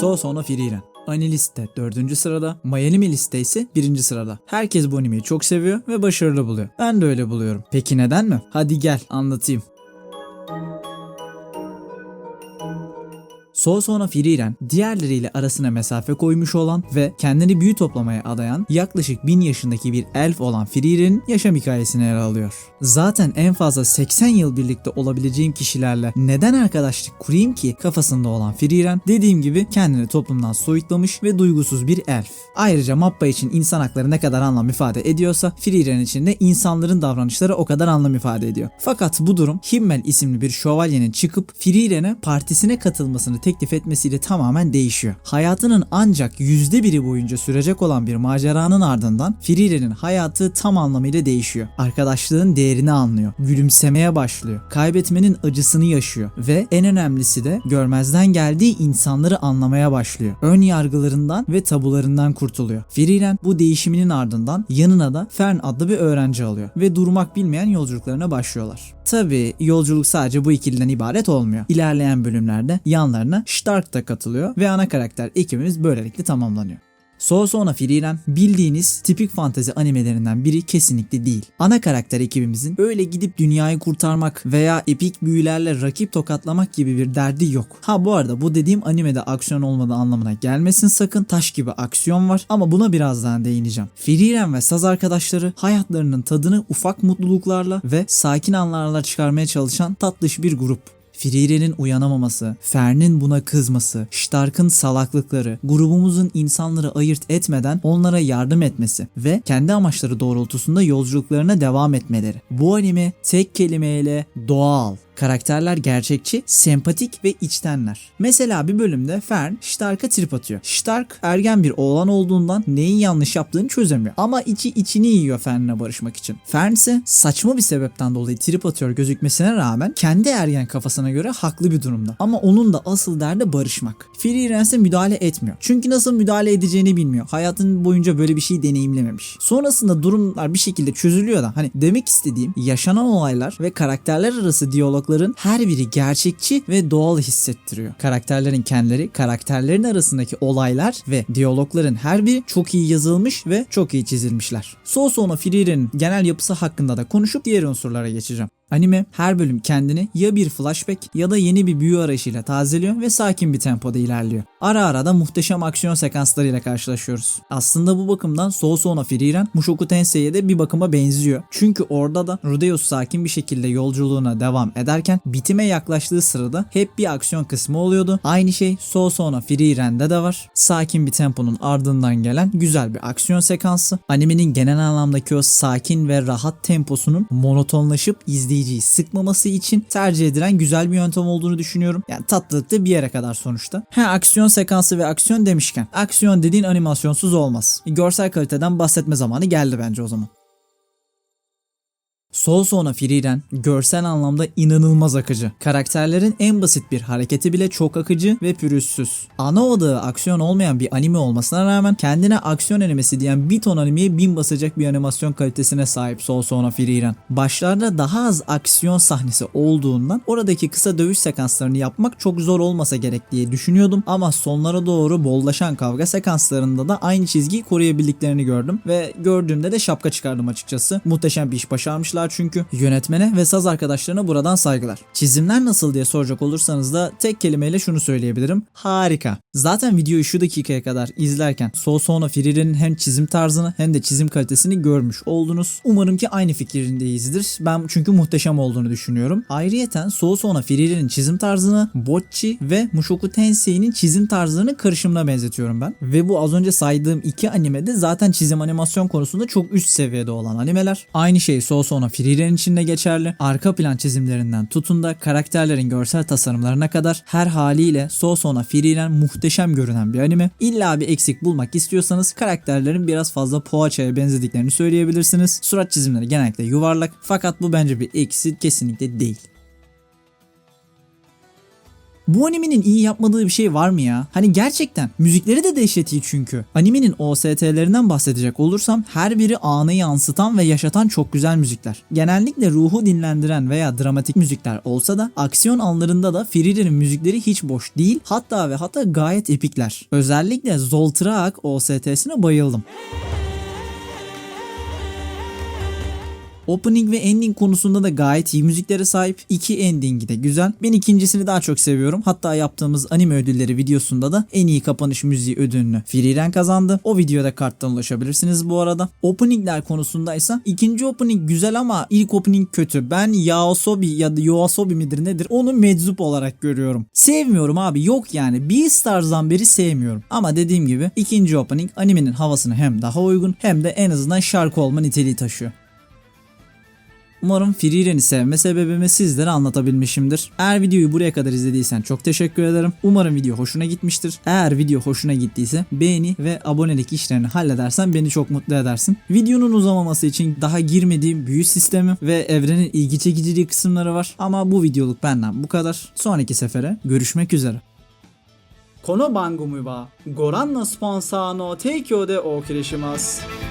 Soso no Frieren. Ani liste 4. sırada, Miami liste ise 1. sırada. Herkes bu animeyi çok seviyor ve başarılı buluyor. Ben de öyle buluyorum. Peki neden mi? Hadi gel anlatayım. Sousou'na Frieren diğerleriyle arasına mesafe koymuş olan ve kendini büyü toplamaya adayan yaklaşık 1000 yaşındaki bir elf olan Frieren'in yaşam hikayesini ele alıyor. Zaten en fazla 80 yıl birlikte olabileceğim kişilerle neden arkadaşlık kurayım ki kafasında olan Frieren dediğim gibi kendini toplumdan soyutlamış ve duygusuz bir elf. Ayrıca Mappa için insan hakları ne kadar anlam ifade ediyorsa Frieren için de insanların davranışları o kadar anlam ifade ediyor. Fakat bu durum Himmel isimli bir şövalyenin çıkıp Frieren'e partisine katılmasını teklif etmesiyle tamamen değişiyor. Hayatının ancak yüzde biri boyunca sürecek olan bir maceranın ardından Frieren'in hayatı tam anlamıyla değişiyor. Arkadaşlığın değerini anlıyor. Gülümsemeye başlıyor. Kaybetmenin acısını yaşıyor. Ve en önemlisi de görmezden geldiği insanları anlamaya başlıyor. Ön yargılarından ve tabularından kurtuluyor. Frieren bu değişiminin ardından yanına da Fern adlı bir öğrenci alıyor. Ve durmak bilmeyen yolculuklarına başlıyorlar. Tabi yolculuk sadece bu ikiliden ibaret olmuyor. İlerleyen bölümlerde yanlarına Stark da katılıyor ve ana karakter ekibimiz böylelikle tamamlanıyor. Sousou'na Frieren bildiğiniz tipik fantezi animelerinden biri kesinlikle değil. Ana karakter ekibimizin öyle gidip dünyayı kurtarmak veya epik büyülerle rakip tokatlamak gibi bir derdi yok. Ha bu arada bu dediğim animede aksiyon olmadığı anlamına gelmesin sakın. Taş gibi aksiyon var ama buna birazdan değineceğim. Frieren ve saz arkadaşları hayatlarının tadını ufak mutluluklarla ve sakin anlarla çıkarmaya çalışan tatlış bir grup. Frieren'in uyanamaması, Fern'in buna kızması, Stark'ın salaklıkları, grubumuzun insanları ayırt etmeden onlara yardım etmesi ve kendi amaçları doğrultusunda yolculuklarına devam etmeleri. Bu anime tek kelimeyle doğal. Karakterler gerçekçi, sempatik ve içtenler. Mesela bir bölümde Fern Stark'a trip atıyor. Stark ergen bir oğlan olduğundan neyin yanlış yaptığını çözemiyor. Ama içi içini yiyor Fern'le barışmak için. Fern ise saçma bir sebepten dolayı trip atıyor gözükmesine rağmen kendi ergen kafasına göre haklı bir durumda. Ama onun da asıl derdi barışmak. Frieren ise müdahale etmiyor. Çünkü nasıl müdahale edeceğini bilmiyor. Hayatının boyunca böyle bir şey deneyimlememiş. Sonrasında durumlar bir şekilde çözülüyor da hani demek istediğim yaşanan olaylar ve karakterler arası diyalogların her biri gerçekçi ve doğal hissettiriyor. Karakterlerin kendileri, karakterlerin arasındaki olaylar ve diyalogların her biri çok iyi yazılmış ve çok iyi çizilmişler. Sousou'na Frieren'in genel yapısı hakkında da konuşup diğer unsurlara geçeceğim. Anime her bölüm kendini ya bir flashback ya da yeni bir büyü arayışıyla tazeliyor ve sakin bir tempoda ilerliyor. Ara ara da muhteşem aksiyon sekanslarıyla karşılaşıyoruz. Aslında bu bakımdan Sousou'na Frieren Mushoku Tensei'ye de bir bakıma benziyor. Çünkü orada da Rudeus sakin bir şekilde yolculuğuna devam ederken bitime yaklaştığı sırada hep bir aksiyon kısmı oluyordu. Aynı şey Sousou'na Frieren'de de var. Sakin bir temponun ardından gelen güzel bir aksiyon sekansı. Animenin genel anlamdaki o sakin ve rahat temposunun monotonlaşıp izleyiciyi sıkmaması için tercih edilen güzel bir yöntem olduğunu düşünüyorum. Yani tatlılık da bir yere kadar sonuçta. Ha aksiyon sekansı ve aksiyon demişken aksiyon dediğin animasyonsuz olmaz. Görsel kaliteden bahsetme zamanı geldi bence o zaman. Sousou'na Frieren görsel anlamda inanılmaz akıcı. Karakterlerin en basit bir hareketi bile çok akıcı ve pürüzsüz. Ana odağı aksiyon olmayan bir anime olmasına rağmen kendine aksiyon animesi diyen bir ton animeye bin basacak bir animasyon kalitesine sahip Sousou'na Frieren. Başlarda daha az aksiyon sahnesi olduğundan oradaki kısa dövüş sekanslarını yapmak çok zor olmasa gerek diye düşünüyordum ama sonlara doğru bollaşan kavga sekanslarında da aynı çizgiyi koruyabildiklerini gördüm ve gördüğümde de şapka çıkardım açıkçası. Muhteşem bir iş başarmışlar çünkü. Yönetmene ve saz arkadaşlarına buradan saygılar. Çizimler nasıl diye soracak olursanız da tek kelimeyle şunu söyleyebilirim. Harika. Zaten videoyu şu dakikaya kadar izlerken Sousou'na Frieren'in hem çizim tarzını hem de çizim kalitesini görmüş oldunuz. Umarım ki aynı fikirdeyizdir. Ben çünkü muhteşem olduğunu düşünüyorum. Ayrıyeten Sousou'na Frieren'in çizim tarzını Bocchi ve Mushoku Tensei'nin çizim tarzlarının karışımına benzetiyorum ben. Ve bu az önce saydığım iki animede zaten çizim animasyon konusunda çok üst seviyede olan animeler. Aynı şey Sousou'na Frieren için de geçerli. Arka plan çizimlerinden tutun da karakterlerin görsel tasarımlarına kadar her haliyle Sousou'na Frieren muhteşem görünen bir anime. İlla bir eksik bulmak istiyorsanız karakterlerin biraz fazla poğaçaya benzediklerini söyleyebilirsiniz. Surat çizimleri genellikle yuvarlak fakat bu bence bir eksik kesinlikle değil. Bu animenin iyi yapmadığı bir şey var mı ya? Hani gerçekten müzikleri de dehşet iyi çünkü. Animenin OST'lerinden bahsedecek olursam her biri anı yansıtan ve yaşatan çok güzel müzikler. Genellikle ruhu dinlendiren veya dramatik müzikler olsa da aksiyon anlarında da Frieri'nin müzikleri hiç boş değil. Hatta ve hatta gayet epikler. Özellikle Zoltrak OST'sine bayıldım. Opening ve ending konusunda da gayet iyi müziklere sahip. İki endingi de güzel. Ben ikincisini daha çok seviyorum. Hatta yaptığımız anime ödülleri videosunda da en iyi kapanış müziği ödülünü Frieren kazandı. O videoda karttan ulaşabilirsiniz bu arada. Openingler konusundaysa ikinci opening güzel ama ilk opening kötü. Ben Yaosobi ya da Yoasobi midir nedir onu meczup olarak görüyorum. Sevmiyorum abi yok yani. Beastars'dan beri sevmiyorum. Ama dediğim gibi ikinci opening animenin havasına hem daha uygun hem de en azından şarkı olma niteliği taşıyor. Umarım Friren'i sevme sebebimi sizlere anlatabilmişimdir. Eğer videoyu buraya kadar izlediysen çok teşekkür ederim. Umarım video hoşuna gitmiştir. Eğer video hoşuna gittiyse beğeni ve abonelik işlerini halledersen beni çok mutlu edersin. Videonun uzamaması için daha girmediğim büyü sistemi ve evrenin ilgi çekiciliği kısımları var. Ama bu videoluk benden bu kadar. Sonraki sefere görüşmek üzere. この番組はご覧のスポンサーの提供でお送りします。